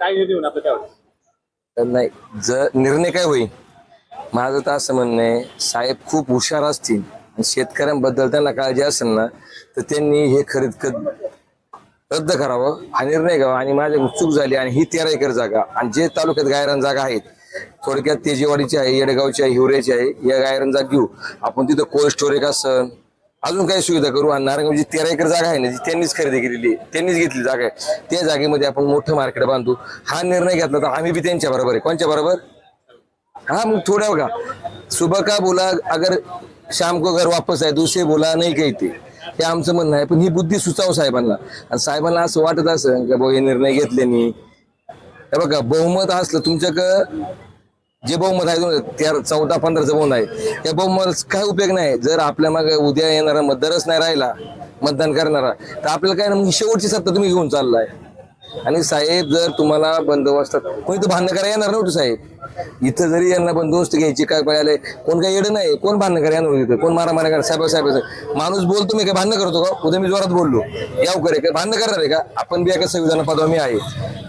काय निर्णय होईल आपलं त्यावेळेस तर नाही जर निर्णय काय होईल? माझं तर असं म्हणणं आहे साहेब खूप हुशार असतील आणि शेतकऱ्यांबद्दल त्यांना काळजी असेल ना तर त्यांनी हे खरेदी क- रद्द करावं हा निर्णय घ्यावा आणि माझी चूक झाली आणि ही तेरा एकर जागा आणि जे तालुक्यात गायरान जागा आहेत थोडक्यात तेजेवाडीची आहे येडगावची आहे हिवरेची आहे या गायरान जागा घेऊ. आपण तिथं कोल्ड स्टोरेज असं अजून काही सुविधा करू आणि जी म्हणजे तेरा एकर जागा आहे ना जी त्यांनीच खरेदी केलेली आहे. त्यांनीच घेतली जागा आहे. त्या जागेमध्ये आपण मोठं मार्केट बांधू. हा निर्णय घेतला तर आम्ही बी त्यांच्या बरोबर आहे. कोणच्या बरोबर? हा मग थोड्या बघा. सुबह का बोला अगर शाम को घर वापस आहे दुसरे बोला नाही काही ते. हे आमचं म्हणणं आहे. पण ही बुद्धी सुचाव साहेबांना. आणि साहेबांना असं वाटत असं का भाऊ हे निर्णय घेतले नाही. बघा बहुमत असलं तुमच्याकडं जे बहुमत आहे त्या चौदा पंधराचं बहुमत आहे. या बहुमत काय उपयोग नाही. जर आपल्या मागे उद्या येणारा मतदारच नाही राहिला मतदान करणारा तर आपल्याला काय ना मग शेवटची सत्ता तुम्ही घेऊन चाललाय. आणि साहेब जर तुम्हाला बंदोबस्तात कोणी तर भांडण करायला येणार नव्हतं साहेब. इथं जरी यांना बंदोबस्त घ्यायची काय पाहिजे कोण काही येडं नाही. कोण भांडण करायला येणार होतं कोण मारा मारा करा साहेब साहेब माणूस बोलतो मी काय भांडण करतो का? उद्या मी जोरात बोललो. याव करे काय भांडण करणार आहे का? आपण बी एका संविधान पदवा मी आहे.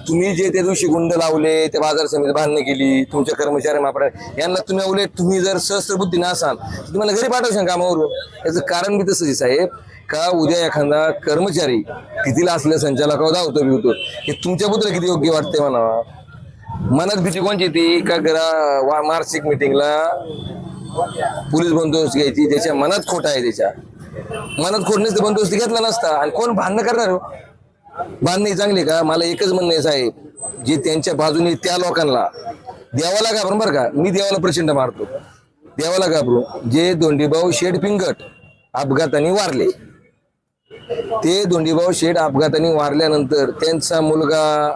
तुम्ही जे त्या दिवशी गुंड लावले त्या बाजार समिती भांडणं केली तुमच्या कर्मचारी मापडा यांना तुम्ही उलट तुम्ही जर सहस्त्र बुद्धीने असाल तर तुम्हाला घरी पाठवशाल कामावर याचं कारण बी तसंच साहेब. का उद्या एखादा कर्मचारी कितीला असल्या संचालकावर धावतो बी होतो हे तुमच्याबद्दल किती योग्य वाटते म्हणावा मनात भीती कोणची ती का घरा वा मार्सिक मिटिंगला पोलीस बंदोबस्त घ्यायची त्याच्या मनात खोटा आहे त्याच्या? मनात खोट बंदोबस्त घेतला नसता. आणि कोण भांडणं करणार हो? बांधणी चांगली का? मला एकच म्हणणं आहे साहेब जे त्यांच्या बाजूने त्या लोकांना देवाला घाबरून बरं का? मी देवाला प्रचंड मारतो. देवाला घाबरून जे दोंडीभाऊ शेड पिंगट अपघाताने वारले. ते दोंडीभाऊ शेड अपघाताने वारल्यानंतर त्यांचा मुलगा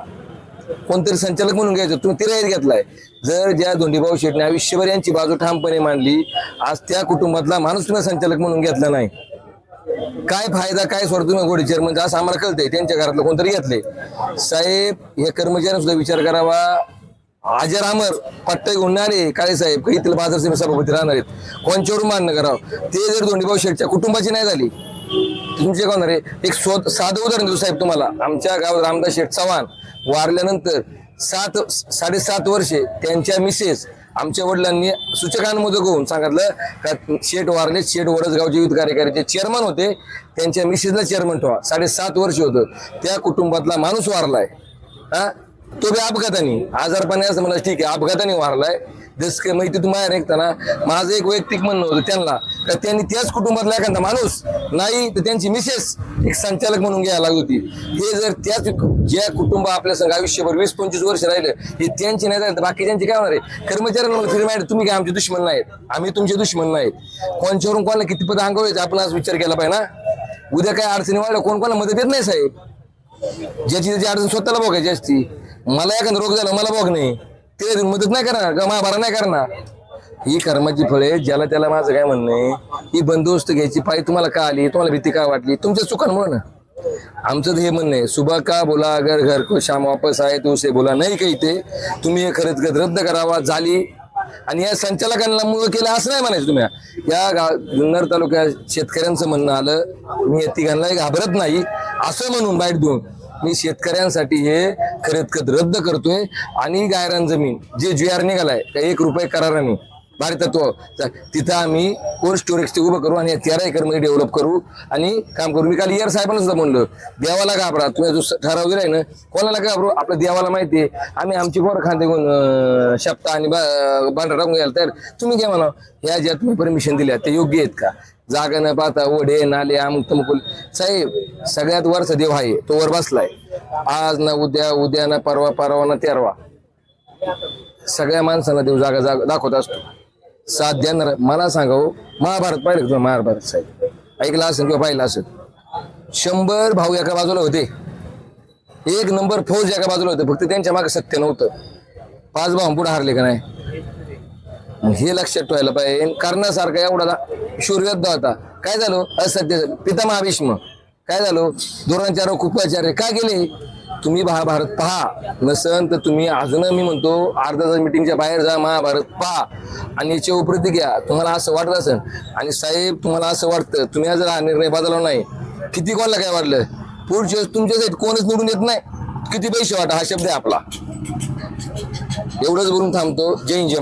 कोणतरी संचालक म्हणून घ्यायचं तुम्ही तिराईत घेतलाय. जर ज्या दोंडीभाऊ शेठने आयुष्यभर यांची बाजू ठामपणे मांडली आज त्या कुटुंबातला माणूस तुम्ही संचालक म्हणून घेतला नाही. काय फायदा काय सोड तुम्ही गोडी म्हणजे असं आम्हाला कळतंय. त्यांच्या घरातलं कोणतरी घेतले साहेब हे कर्मचाऱ्यांनी सुद्धा विचार करावा. हाजर अमर पट्टे घेऊन आले. काळे साहेब काही बाजार समिती सभापती राहणार आहेत? कोणच्यावरून मान्य करावं? ते जर दोंडीभाऊ शेठच्या कुटुंबाची नाही झाली तुमचे कोण रे एक स्वत साधं उदाहरण देऊ साहेब तुम्हाला. आमच्या गावात रामदास शेठ चव्हाण वारल्यानंतर सात साडेसात वर्षे त्यांच्या मिसेस आमच्या वडिलांनी सूचकांमध्ये होऊन सांगितलं का शेठ वारले शेठ वडसगावचे युथ कार्यकारीचे चेअरमन होते. त्यांच्या मिसेसला चेअरमन ठेवा. साडेसात वर्ष होतं. त्या कुटुंबातला माणूस वारलाय. हा? तो बी अपघाताने. आजारपणे असं मला ठीक आहे अपघाताने वारलाय. जस काही माहिती तुम्हाला ऐकताना माझं एक वैयक्तिक म्हणणं होतं त्यांना का त्यांनी त्याच कुटुंबातला एखादा माणूस नाही तर त्यांची मिसेस एक संचालक म्हणून घ्यायला लागत होती. हे जर त्याच ज्या कुटुंब आपल्या संघ आयुष्यभर वीस पंचवीस वर्ष राहिले हे त्यांची नाही झालं तर बाकीच्यांची काय होणार आहे? कर्मचाऱ्यांना तुम्ही काय आमचे दुश्मन नाहीत. आम्ही तुमचे दुश्मन नाहीत. कोणच्यावरून कोणाला किती पद अंगवायचं आपण आज विचार केला पाहिजे ना. उद्या काय अडचणी वाढल्या कोण कोणाला मदत येत नाही साहेब? ज्याची त्याची अडचण स्वतःला बघायची असती. मला एखादा रोग झाला मला बघ नाही. ते मदत नाही करणार का महाभारत नाही करणार? ही कर्माची फळे ज्याला त्याला माझं काय म्हणणं आहे ही बंदोबस्त घ्यायची. पाय तुम्हाला का आली तुम्हाला भीती का वाटली? तुमच्या चुकांमुळे ना. आमचं हे म्हणणं आहे सुबह का बोला अगर घर को शाम वापस आहे तो बोला. नाही काही ते. तुम्ही हे खरंच खरंच रद्द करावा झाली आणि या संचालकांना मुळे केलं असं नाही म्हणायचं तुम्ही. या गाव जुन्नर तालुक्यात शेतकऱ्यांचं म्हणणं आलं. मी या तिघांनाही घाबरत नाही. असं म्हणून बाईट देऊन मी शेतकऱ्यांसाठी हे खरेदखत रद्द करतोय. आणि गायरान जमीन जे जुआर निघालाय एक रुपये कराराने भारतत्व तिथं आम्ही कोर्सोरेज ते उभं करू आणि तेरा एकरमध्ये डेव्हलप करू आणि काम करू. मी काल इयर साहेबांना सुद्धा म्हणलं देवाला घाबरा तुम्ही जो ठराव दिलाय ना कोणाला घाबरू? आपल्या देवाला माहिती आहे. आम्ही आमची पोरं खांदे घेऊन अं, आणि बांढरा टाकून घ्यायला तर तुम्ही घ्या म्हणा. ह्या ज्या तुम्ही परमिशन दिल्या ते योग्य आहेत का? जागा न पाहता ओढे नाले अमुक तमुकुल साहेब सगळ्यात वरचा देव आहे तो वर बसलाय. आज ना उद्या उद्या ना परवा परवा ना तेरवा. सगळ्या माणसांना देव जागा जागा दाखवत असतो. साथ देणार मला सांगा हो, महाभारत पाहिलं का तुम्ही? महाभारत साहेब. ऐकलं असेल किंवा पाहिलं असेल. शंभर भाऊ एका बाजूला होते. एक नंबर फौज एका बाजूला होते. फक्त त्यांच्या मागे सत्य नव्हतं. पाच भाऊ पुढे हारले का नाही? हे लक्षात ठेवायला पाहिजे. कर्णासारखा एवढा शूरयोद्धा होता. काय झालं? असत्य झालं. पितामहा भीष्म काय झालं? द्रोणाचार्य कुपाचार्य काय गेले तुम्ही महाभारत पहा. नसन तर तुम्ही अजून मी म्हणतो अर्धा तास मिटिंगच्या बाहेर जा महाभारत पहा. आणि याची उपरती घ्या. तुम्हाला असं वाटत असेल. आणि साहेब तुम्हाला असं वाटतं तुम्ही आज जर हा निर्णय बदलला नाही. किती कोणाला काय वाटलं? पुढच्या तुमच्यासाठी कोणच निवडून येत नाही. किती पैसे वाटा हा शब्द आहे आपला. एवढंच बोलून थांबतो. जय जय